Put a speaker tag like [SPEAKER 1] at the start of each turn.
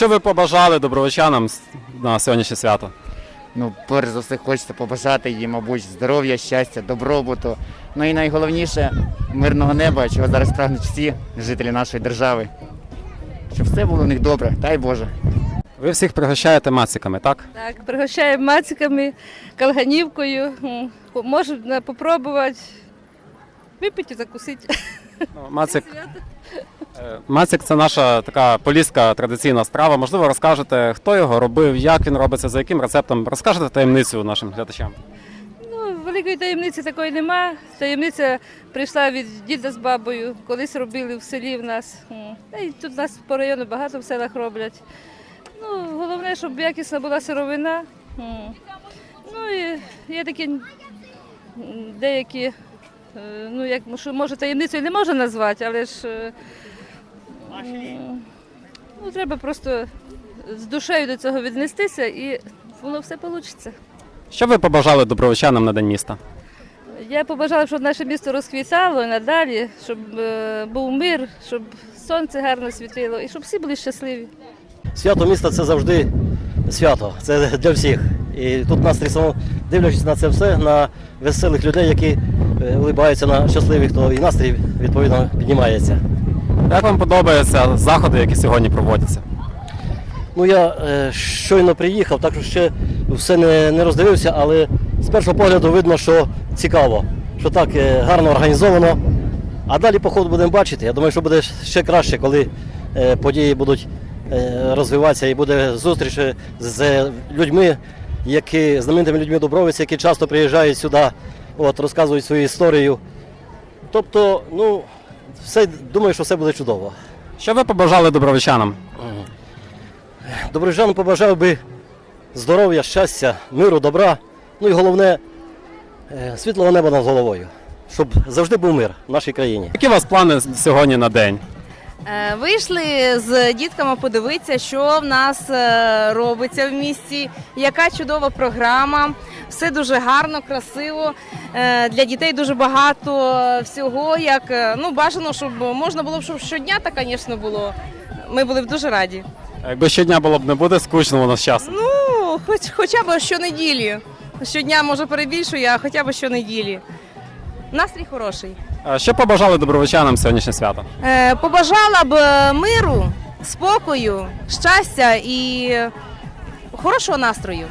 [SPEAKER 1] Що ви побажали добровичанам на сьогоднішнє свято?
[SPEAKER 2] Ну, перш за все, хочеться побажати їм, мабуть, здоров'я, щастя, добробуту. Ну і найголовніше мирного неба, чого зараз прагнуть всі жителі нашої держави. Щоб все було у них добре, дай Боже.
[SPEAKER 1] Ви всіх пригощаєте мациками, так?
[SPEAKER 3] Так, пригощаємо мациками, калганівкою. Можна попробувати. Випити, закусити.
[SPEAKER 1] Ну, Мацик, мацик це наша така поліська традиційна страва. Можливо, розкажете, хто його робив, як він робиться, за яким рецептом. Розкажете таємницю нашим глядачам.
[SPEAKER 3] Ну, великої таємниці такої нема. Таємниця прийшла від діда з бабою. Колись робили в селі в нас. Та й тут нас по району багато в селах роблять. Ну, головне, щоб якісна була сировина. Ну і є такі деякі, е, ну як може таємницею не можна назвати, але ж е, ну, треба просто з душею до цього віднестися і воно все вийде.
[SPEAKER 1] Що ви побажали добровичанам на День міста?
[SPEAKER 3] Я побажала, щоб наше місто розквітало надалі, щоб е, був мир, щоб сонце гарно світило і щоб всі були щасливі.
[SPEAKER 4] Свято міста це завжди свято, це для всіх. І тут настрій само дивлячись на це все, на веселих людей, які е, улибаються на щасливих, то і настрій відповідно піднімається.
[SPEAKER 1] Як вам подобаються заходи, які сьогодні проводяться?
[SPEAKER 4] Ну я е, щойно приїхав, так що ще все не, не роздивився, але з першого погляду видно, що цікаво, що так е, гарно організовано. А далі по ходу будемо бачити. Я думаю, що буде ще краще, коли е, події будуть е, розвиватися і буде зустріч е, з людьми, які знаменитими людьми Дубровиці, які часто приїжджають сюди, от, розказують свою історію. Тобто, ну, все, думаю, що все буде чудово.
[SPEAKER 1] Що ви побажали добровичанам?
[SPEAKER 4] Добровичанам побажав би здоров'я, щастя, миру, добра. Ну і головне е, світлого неба над головою, щоб завжди був мир в нашій країні.
[SPEAKER 1] Які у вас плани сьогодні на день?
[SPEAKER 5] Е, Вийшли з дітками подивитися, що в нас е, робиться в місті, яка чудова програма. Все дуже гарно, красиво. Е, Для дітей дуже багато всього. Як ну бажано, щоб можна було б щоб щодня, так, звісно, було. Ми були б дуже раді.
[SPEAKER 1] Якби щодня було б не буде скучно воно з часом.
[SPEAKER 5] Ну, хоч хоча б щонеділі. Щодня може перебільшую, а хоча б щонеділі. Настрій хороший.
[SPEAKER 1] Що побажали добровичанам сьогоднішнє свято?
[SPEAKER 5] Е, Побажала б е, миру, спокою, щастя і хорошого настрою.